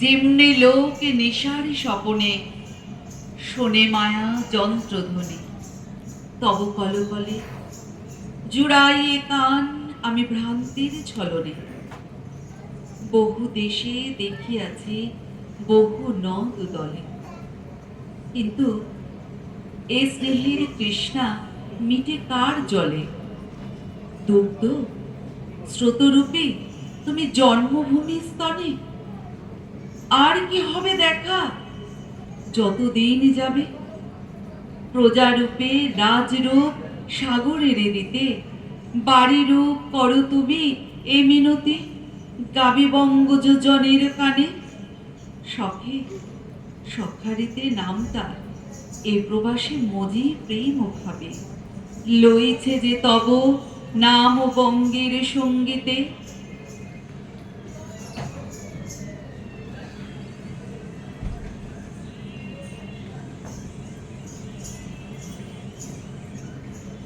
যেমনি লোক নিশারি স্বপনে, শোনে মায়া যন্ত্রধ্বনি। তব কলকলে জুড়াইয়ে কান আমি ভ্রান্তির ছলনে। বহু দেশে দেখিয়াছি বহু নদ দলে। কিন্তু এ স্নেহের তৃষ্ণা মিটে কার জলে? দুগ্ধ, স্রোতরূপে তুমি জন্মভূমি স্তনে আর কি হবে দেখা? যতদিন যাবে, প্রজারূপে রাজরূপ সাগরের দিতে বাড়ি রূপ করো তুমি এ মিনতি, গাবি কানে। সখে, সখারিতে নাম তার, এ প্রবাসে মজি প্রেম ভাবে। লইছে যে তব নাম বঙ্গের সঙ্গীতে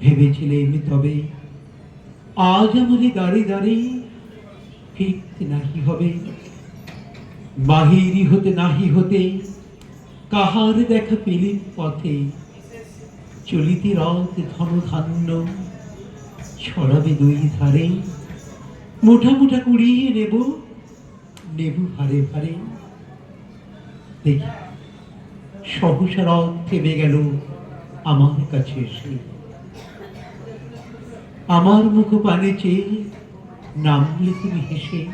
ভেবেছিলেন তবে আজ আমারে দাঁড়িয়ে দাঁড়িয়ে ফিরতে নাহি হবে। বাহিরি হতে নাহি হতে কাহার দেখা পেলে পথে চলিতে রথ ধন ধান্য ছড়াবে দুই ধারে। মোটা মোটা কুড়িয়ে নেব নেব ভারে ভারে দেখি, সহসা রথ থেমে গেল আমার কাছে এসে। আমার মুখ পানে চেয়ে নামলে তুমি হেসে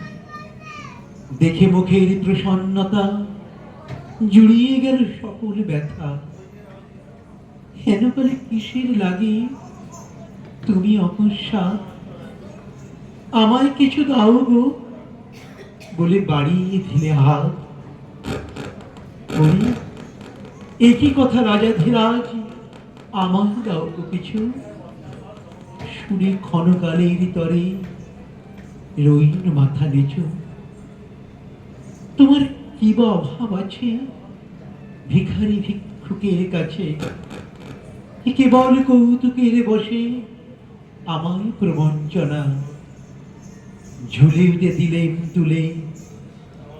দেখে মুখের প্রসন্নতা জুড়িয়ে গেল সকল ব্যথা। হেন বলে কিসের লাগে? তুমি অকস্মাৎ আমায় কিছু দাও গো, বলে বাড়িয়ে দিলে হাত। একই কথা রাজা ধীরাজ আমার দাও গো কিছু। শুনে ক্ষণকালের তরে রইন মাথা নিচু। তোমার কি বা অভাব আছে? ভিখারি ভিক্ষুকের কাছে কেবল কৌতুকের বসে আমার প্রবঞ্চনা। ঝুলে উঠে দিলেন তুলে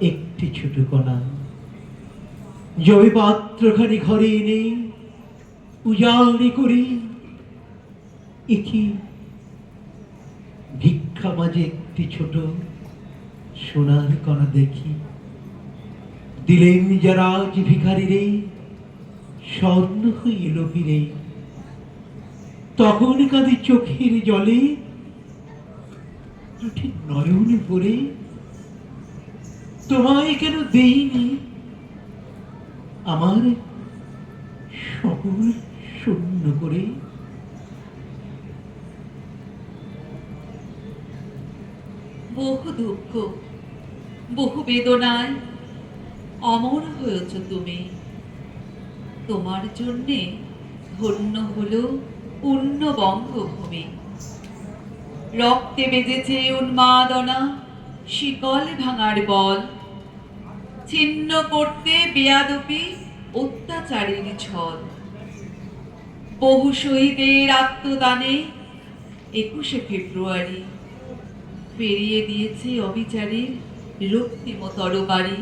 একটি ছোট কণা। জয় পাত্রখানি ঘরে এনে উজাড়ি করি। একই ভিক্ষা মাঝে একটি ছোট সোনার কণা দেখি। দিলেন যারা ভিখারি রে স্বর্ণ হইল ফিরে। তখন কাঁদে চোখের জলে ঠিক নয়ন ভরে, তোমায় কেন দেইনি? আমার সকল শূন্য করে বহু দুঃখ, বহু বেদনায় অমর হয়েছ তুমি। তোমার জন্যে ধন্য হল পূর্ণ বঙ্গভূমি। রক্তে বেজেছে উন্মাদনা, শিকল ভাঙার বল। ছিন্ন করতে বেয়াদপি অত্যাচারের ছল। বহু শহীদের আত্মদানে একুশে ফেব্রুয়ারি পেরিয়ে দিয়েছে অবিচারের রক্তিম তরবারি।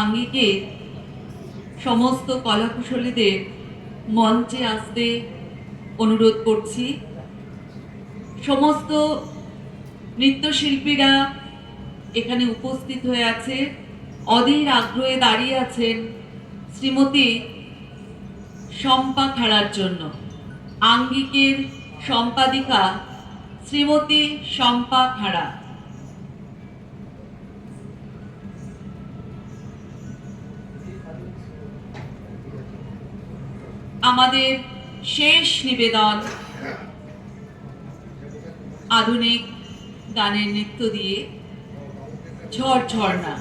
আঙ্গিকে সমস্ত কলাকুশলীদের মঞ্চে আসতে অনুরোধ করছি। সমস্ত নৃত্যশিল্পীরা এখানে উপস্থিত হয়ে আছে, অধীর আগ্রহে দাঁড়িয়ে আছেন শ্রীমতী শম্পা খেলার জন্য। আঙ্গিকের সম্পাদিকা শ্রীমতী শম্পা খাড়া। আমাদের শেষ নিবেদন আধুনিক গানের নৃত্য দিয়ে ঝড় ঝর্ণা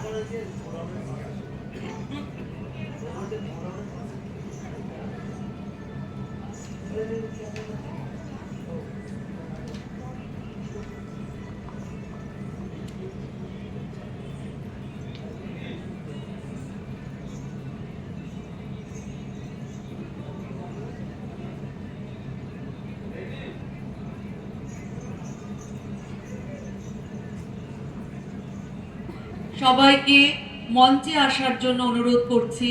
সবাইকে মঞ্চে আসার জন্য অনুরোধ করছি।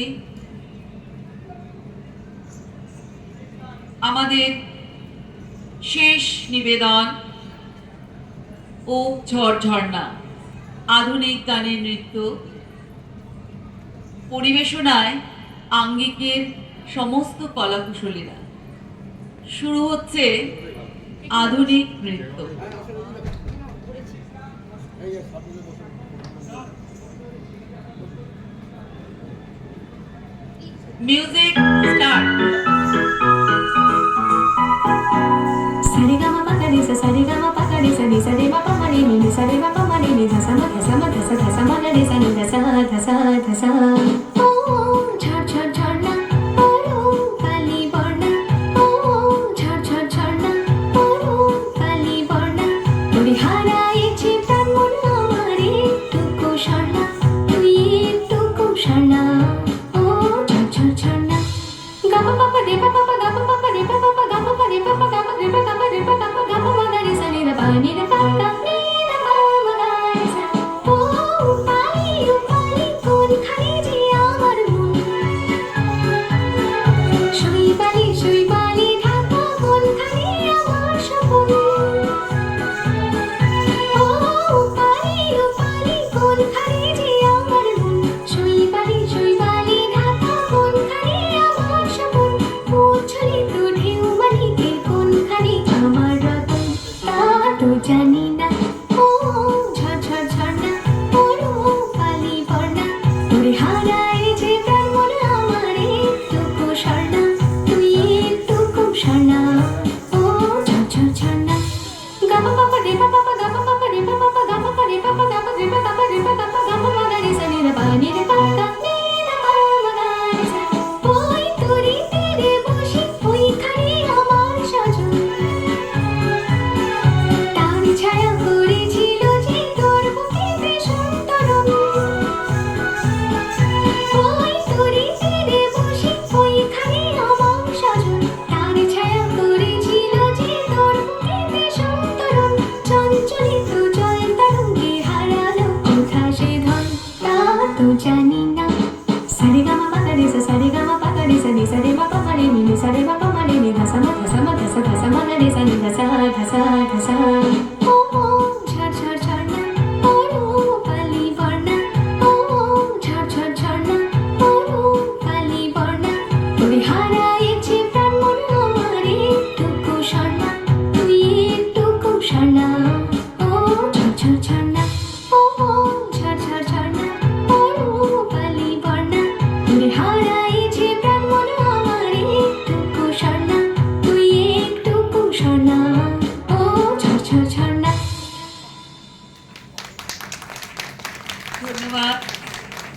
আমাদের শেষ নিবেদন ও ঝড়ঝর্ণা আধুনিক গানের নৃত্য। পরিবেশনায় আঙ্গিকের সমস্ত কলাকুশলীরা। শুরু হচ্ছে আধুনিক নৃত্য। म्यूज़िक स्टार्ट सरिगा मा पा नि सा सरिगा मा पा नि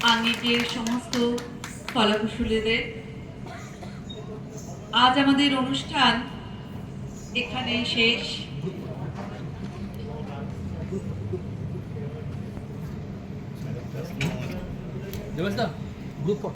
আঙ্গিকের সমস্ত ফলাফুসুলেদের আজ আমাদের অনুষ্ঠান এখানে শেষ।